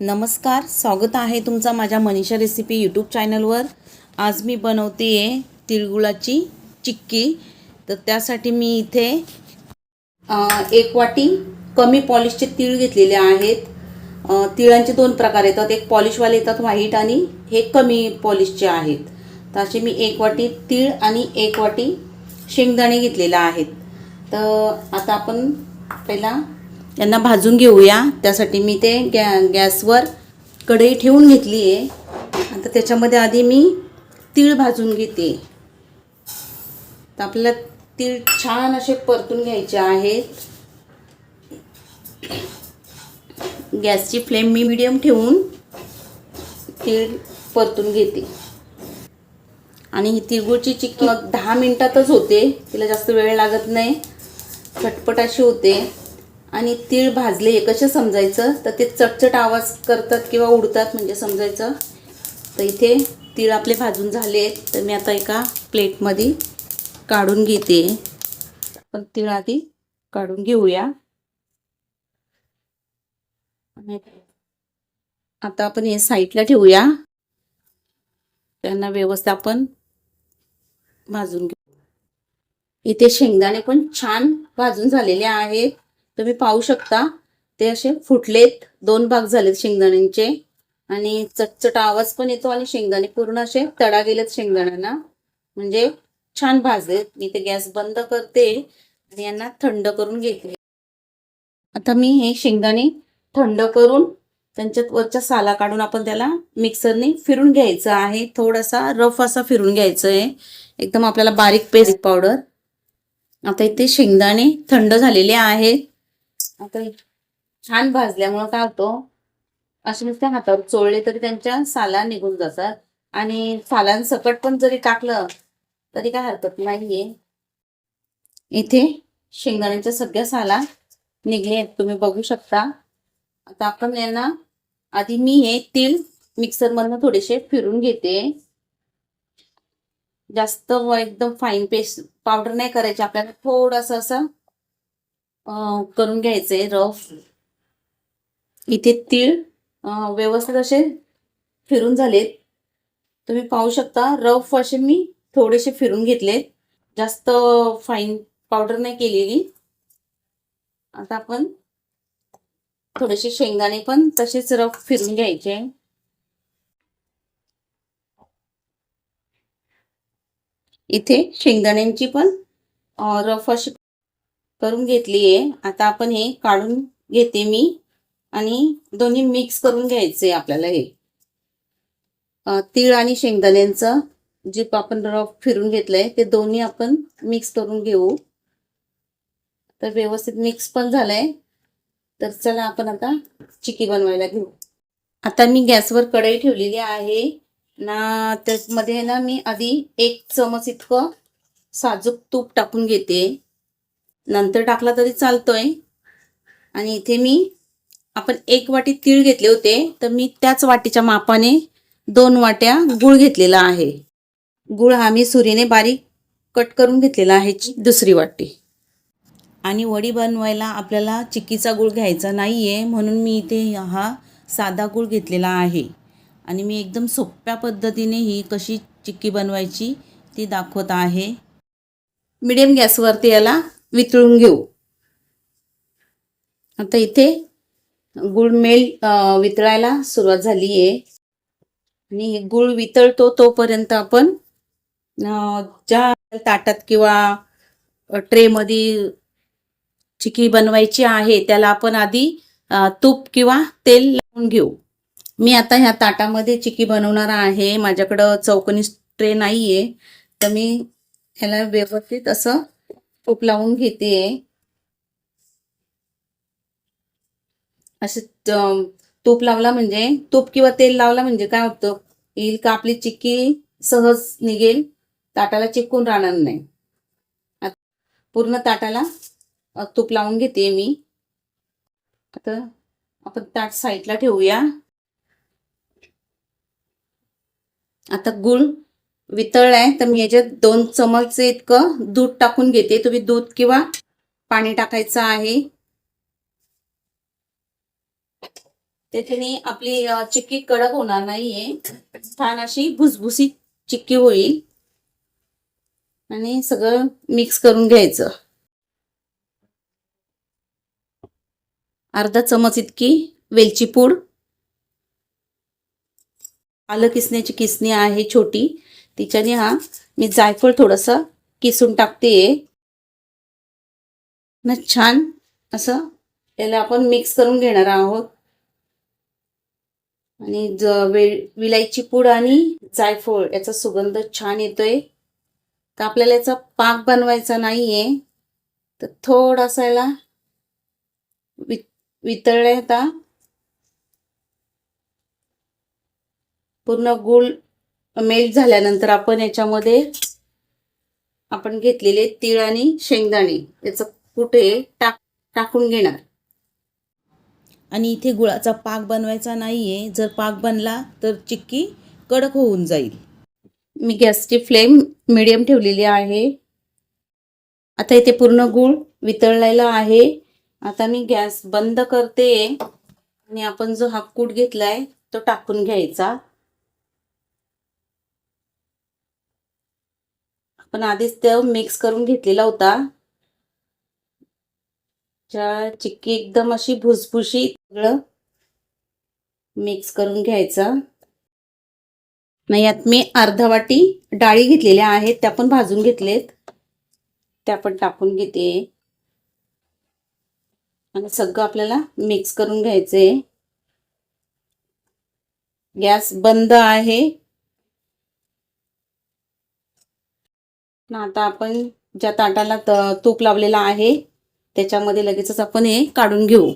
नमस्कार स्वागत आहे तुमचा माझ्या मनीषा रेसिपी यूट्यूब चॅनलवर. आज मी बनवते आहे तिळगुळाची चिक्की. तर त्यासाठी मी इथे एक वाटी कमी पॉलिशचे तीळ घेतलेले आहेत. तिळांचे दोन प्रकार येतात. एक पॉलिशवाले येतात व्हाईट आणि हे कमी पॉलिशचे आहेत. तर असे मी एक वाटी तीळ आणि एक वाटी शेंगदाणे घेतलेले आहेत. तर आता आपण पहिला त्यांना भाजून घेऊया. त्यासाठी मी ते गॅ गॅसवर कढई ठेवून घेतली आहे. आता त्याच्यामध्ये आधी मी तीळ भाजून घेते. तर आपल्याला तीळ छान असे परतून घ्यायचे आहेत. गॅसची फ्लेम मी मिडियम ठेवून तीळ परतून घेते. आणि ही तिळगुळची चिक्की दहा मिनिटातच होते. तिला जास्त वेळ लागत नाही. चटपट अशी होते. आणि तीळ भाजले हे कसं समजायचं? तर ते चटचट आवाज करतात किंवा उडतात म्हणजे समजायचं. तर इथे तीळ आपले भाजून झाले तर मी आता एका प्लेटमध्ये काढून घेते. आपण तीळ आधी काढून घेऊया. आता आपण हे साईडला ठेवूया. त्यांना व्यवस्थित आपण भाजून घेऊ. इथे शेंगदाणे पण छान भाजून झालेले आहेत. तुम्ही पाहू शकता. ते असे फुटलेत. दोन भाग झालेत शेंगदाण्यांचे. आणि चटचट आवाज पण येतो आणि शेंगदाणे पूर्ण असे तडा गेलेत शेंगदाण्यांना. म्हणजे छान भाजलेत. मी ते गॅस बंद करते आणि यांना थंड करून घेते. आता मी हे शेंगदाणे थंड करून त्यांच्यात वरच्या साला काढून आपण त्याला मिक्सरने फिरून घ्यायचं आहे. थोडासा रफ असा फिरून घ्यायचं आहे एकदम आपल्याला बारीक पेस्ट पावडर. आता इथे शेंगदाणे थंड झालेले आहेत. आता छान भाजल्यामुळं काय होतं असे म्हणजे नुसते हातावर चोळले तरी त्यांच्या साला निघून जातात. आणि सालांसकट पण जरी टाकलं तरी काय हरकत नाहीये. इथे शेंगदाण्याच्या सगळ्या साला निघले तुम्ही बघू शकता. आता आपण यांना आधी मी हे तीळ मिक्सरमधनं थोडेसे फिरून घेते. जास्त एकदम फाईन पेस्ट पावडर नाही करायची. आपल्याला थोडंसं असं करून घ्यायचे रफ. इथे तीळ व्यवस्थित असे फिरून झालेत. तुम्ही पाहू शकता रफ असे मी थोडेसे फिरून घेतलेत. जास्त फाईन पावडर नाही केलेली. आता आपण थोडेसे शेंगदाणे पण तसेच रफ फिरून घ्यायचे. इथे शेंगदाण्यांची पण रफ अशी करून घेतली आहे. आता आपण हे काढून घेते मी आणि दोन्ही मिक्स करून घ्यायचे आपल्याला हे. तीळ आणि शेंगदाण्यांचं जे आपण रफ फिरून घेतलंय ते दोन्ही आपण मिक्स करून घेऊ. तर व्यवस्थित मिक्स पण झालंय. तर चला आपण आता चिकी बनवायला घेऊ. आता मी गॅसवर कढई ठेवलेली आहे. ना त्यामध्ये ना मी आधी एक चमच इतकं साजूक तूप टाकून घेते. नंतर टाकला तरी चालतोय. आणि इथे मी आपण एक वाटी तीळ घेतले होते तर मी त्याच वाटीच्या मापाने दोन वाट्या गुळ घेतलेला आहे. गुळ हा मी सुरीने बारीक कट करून घेतलेला आहे ची दुसरी वाटी. आणि वडी बनवायला आपल्याला चिक्कीचा गुळ घ्यायचा नाही आहे म्हणून मी इथे हा साधा गुळ घेतलेला आहे. आणि मी एकदम सोप्या पद्धतीने ही कशी चिक्की बनवायची ती दाखवत आहे. मिडियम गॅसवरती याला वितळून घेऊ. आता इथे गुळ मेल वितळायला सुरुवात झाली आहे. आणि हे गुळ वितळतो तोपर्यंत आपण ज्या ताटात किंवा ट्रेमध्ये चिकी बनवायची आहे त्याला आपण आधी तूप किंवा तेल लावून घेऊ. मी आता ह्या ताटामध्ये चिकी बनवणार आहे. माझ्याकडं चौकणी ट्रे नाही आहे तर मी ह्याला व्यवस्थित असं तूप लावून घेते. असं तूप लावला म्हणजे तूप किंवा तेल लावला म्हणजे काय होतं? येईल का आपली चिक्की सहज निघेल? ताटाला चिकून राहणार नाही. पूर्ण ताटाला तूप लावून घेते मी. आता आपण ताट साईडला ठेवूया. आता गुळ वितळलाय तर मी याच्यात दोन चमच इतकं दूध टाकून घेते. तुम्ही दूध किंवा पाणी टाकायचं आहे. त्याच्याने आपली चिक्की कडक होणार नाहीये. छान अशी भुसभुसीत चिक्की होईल. आणि सगळं मिक्स करून घ्यायचं. अर्धा चमच इतकी वेलची पूड. आलं किसण्याची किसणी आहे छोटी. तिच्याने हा मी जायफळ थोडंसं किसून टाकते. ना छान असं याला आपण मिक्स करून घेणार आहोत. आणि ज विलायची पूड आणि जायफळ याचा सुगंध छान येतोय. तर आपल्याला याचा पाक बनवायचा नाहीये. तर थोडासा याला वि वितळता पूर्ण गुळ मेल्ट झाल्यानंतर आपण याच्यामध्ये आपण घेतलेले तीळ आणि शेंगदाणे याचं कुठे टाक टाकून घेणार. आणि इथे गुळाचा पाक बनवायचा नाहीये. जर पाक बनला तर चिक्की कडक होऊन जाईल. मी गॅसची फ्लेम मिडियम ठेवलेली आहे. आता इथे पूर्ण गूळ वितळलेला आहे. आता मी गॅस बंद करते आणि आपण जो हा कूट घेतलाय तो टाकून घ्यायचा. पण आधीच तो मिक्स करून घेतलेला होता. च्या चिक्की एकदम अशी भुसभुशी सगळं मिक्स करून घ्यायचं. नाही यात मी अर्धा वाटी डाळी घेतलेल्या आहेत त्या पण भाजून घेतलेत. त्या पण टाकून घेते. आणि सगळं आपल्याला मिक्स करून घ्यायचंय. गॅस बंद आहे. ना आता आपण ज्या ताटाला त- तूप लावलेला आहे त्याच्यामध्ये लगेचच आपण हे काढून घेऊ.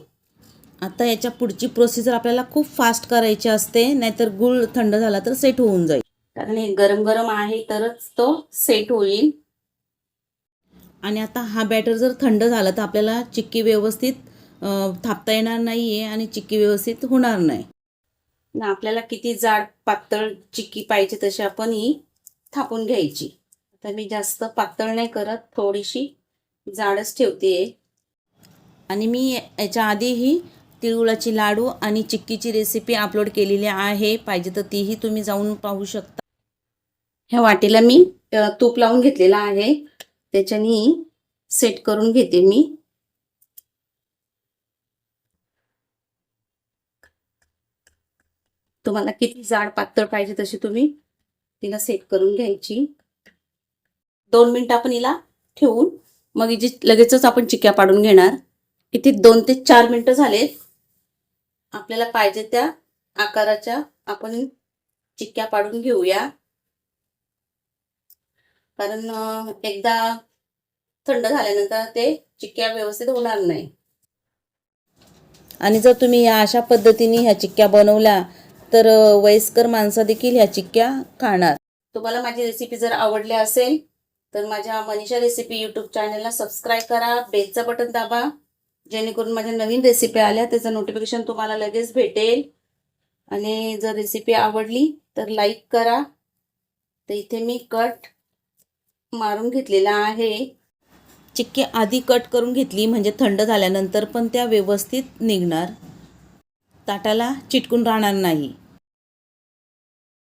आता याच्या पुढची प्रोसिजर आपल्याला खूप फास्ट करायची असते नाहीतर गुळ थंड झाला तर सेट होऊन जाईल. कारण हे गरम गरम आहे तरच तो सेट होईल. आणि आता हा बॅटर जर थंड झाला तर आपल्याला चिक्की व्यवस्थित थापता येणार नाही आहे आणि चिक्की व्यवस्थित होणार नाही. ना आपल्याला किती जाड पातळ चिक्की पाहिजे तशी आपण ही थापून घ्यायची. तर मी जास्त पातळ नाही करत थोडीशी जाडच ठेवते. आणि मी याच्या आधीही तिळगुळाची लाडू आणि चिक्कीची रेसिपी अपलोड केलेली आहे. पाहिजे तर तीही तुम्ही जाऊन पाहू शकता. ह्या वाटेला मी तूप लावून घेतलेला आहे. त्याच्याने सेट करून घेते मी. तुम्हाला किती जाड पातळ पाहिजे तशी तुम्ही तिला सेट करून घ्यायची. दोन मिनटं आपण हिला ठेवून मग हिची लगेचच आपण चिक्क्या पाडून घेणार. इथे दोन ते चार मिनिटं झालेत. आपल्याला पाहिजे त्या आकाराच्या आपण चिक्क्या पाडून घेऊया. कारण एकदा थंड झाल्यानंतर ते चिक्क्या व्यवस्थित होणार नाही. आणि जर तुम्ही या अशा पद्धतीने ह्या चिक्क्या बनवल्या तर वयस्कर माणसं देखील ह्या चिक्क्या खाणार. तुम्हाला माझी रेसिपी जर आवडली असेल तर माझ्या मनीषा रेसिपी यूट्यूब चॅनलला सबस्क्राईब करा बेलचं बटन दाबा जेणेकरून माझ्या नवीन रेसिपी आल्या त्याचं नोटिफिकेशन तुम्हाला लगेच भेटेल. आणि जर रेसिपी आवडली तर लाईक करा. तर इथे मी कट मारून घेतलेला आहे. चिक्की आधी कट करून घेतली म्हणजे थंड झाल्यानंतर पण त्या व्यवस्थित निघणार. ताटाला चिटकून राहणार नाही.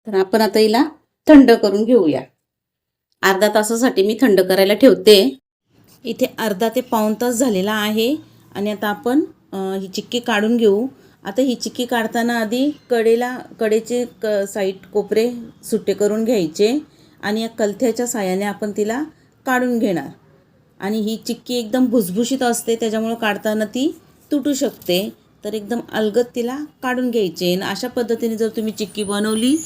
तर आपण आता हिला थंड करून घेऊया. अर्धा तासासाठी मी थंड करायला ठेवते. इथे अर्धा ते पाऊण तास झालेला आहे आणि आता आपण ही चिक्की काढून घेऊ. आता ही चिक्की काढताना आधी कडेला कडेचे क साईड कोपरे सुट्टे करून घ्यायचे आणि या कलथ्याच्या साह्याने आपण तिला काढून घेणार. आणि ही चिक्की एकदम भुसभुशीत असते त्याच्यामुळं काढताना ती तुटू शकते. तर एकदम अलगद तिला काढून घ्यायचे. आणि अशा पद्धतीने जर तुम्ही चिक्की बनवली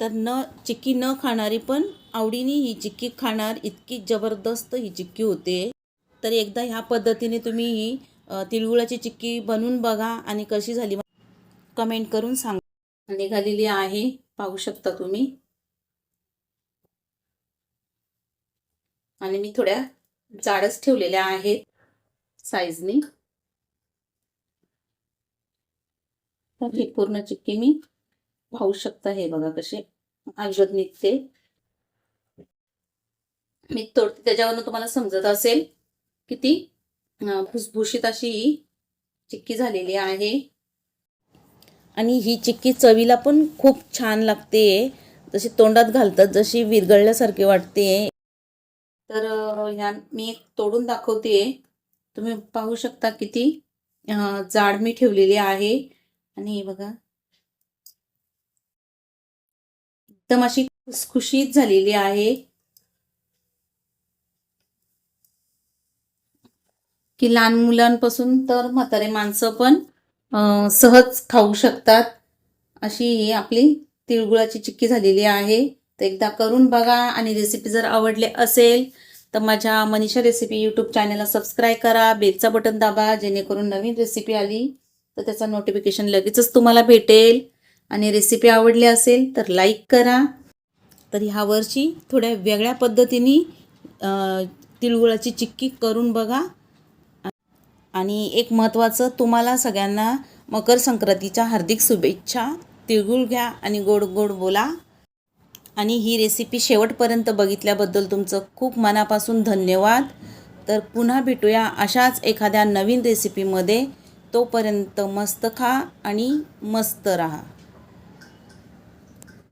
तर न चिक्की न खाणारी पण आवडीने ही चिक्की खाणार इतकी जबरदस्त ही चिक्की होते. तर एकदा ह्या पद्धतीने तुम्ही ही तिळगुळाची चिक्की बनवून बघा आणि कशी झाली. कमेंट करून सांगा. निघालेली आहे पाहू शकता तुम्ही. आणि मी थोड्या जाडच ठेवलेल्या आहेत साईजनी ही पूर्ण चिक्की मी पाहू शकता हे बघा कसे अलगद निघते. मी तोडते. त्याच्यावरनं तुम्हाला समजत असेल किती भुसभुशीत अशी ही चिक्की झालेली आहे. आणि ही चिक्की चवीला पण खूप छान लागते. जशी तोंडात घालतात जशी विरघळल्यासारखी वाटते. तर ह्या मी एक तोडून दाखवते. तुम्ही पाहू शकता किती जाड मी ठेवलेली आहे. आणि हे बघा. एकदम अशी खुसखुशीत झालेली आहे. की लहान मुलांपासून तर म्हातारे माणसं पण सहज खाऊ शकतात. अशी ही आपली तिळगुळाची चिक्की झालेली आहे. तर एकदा करून बघा. आणि रेसिपी जर आवडले असेल तर माझ्या मनीषा रेसिपी यूट्यूब चॅनलला सबस्क्राईब करा. बेलचा बटन दाबा जेणेकरून नवीन रेसिपी आली तर त्याचा नोटिफिकेशन लगेचच तुम्हाला भेटेल. आणि रेसिपी आवडली असेल तर लाईक करा. तर ह्या वर्षी थोड्या वेगळ्या पद्धतीने तिळगुळाची चिक्की करून बघा. आणि एक महत्त्वाचं तुम्हाला सगळ्यांना मकर संक्रांतीच्या हार्दिक शुभेच्छा. तिळगुळ घ्या आणि गोड गोड बोला. आणि ही रेसिपी शेवटपर्यंत बघितल्याबद्दल तुमचं खूप मनापासून धन्यवाद. तर पुन्हा भेटूया अशाच एखाद्या नवीन रेसिपीमध्ये तोपर्यंत मस्त खा आणि मस्त राहा.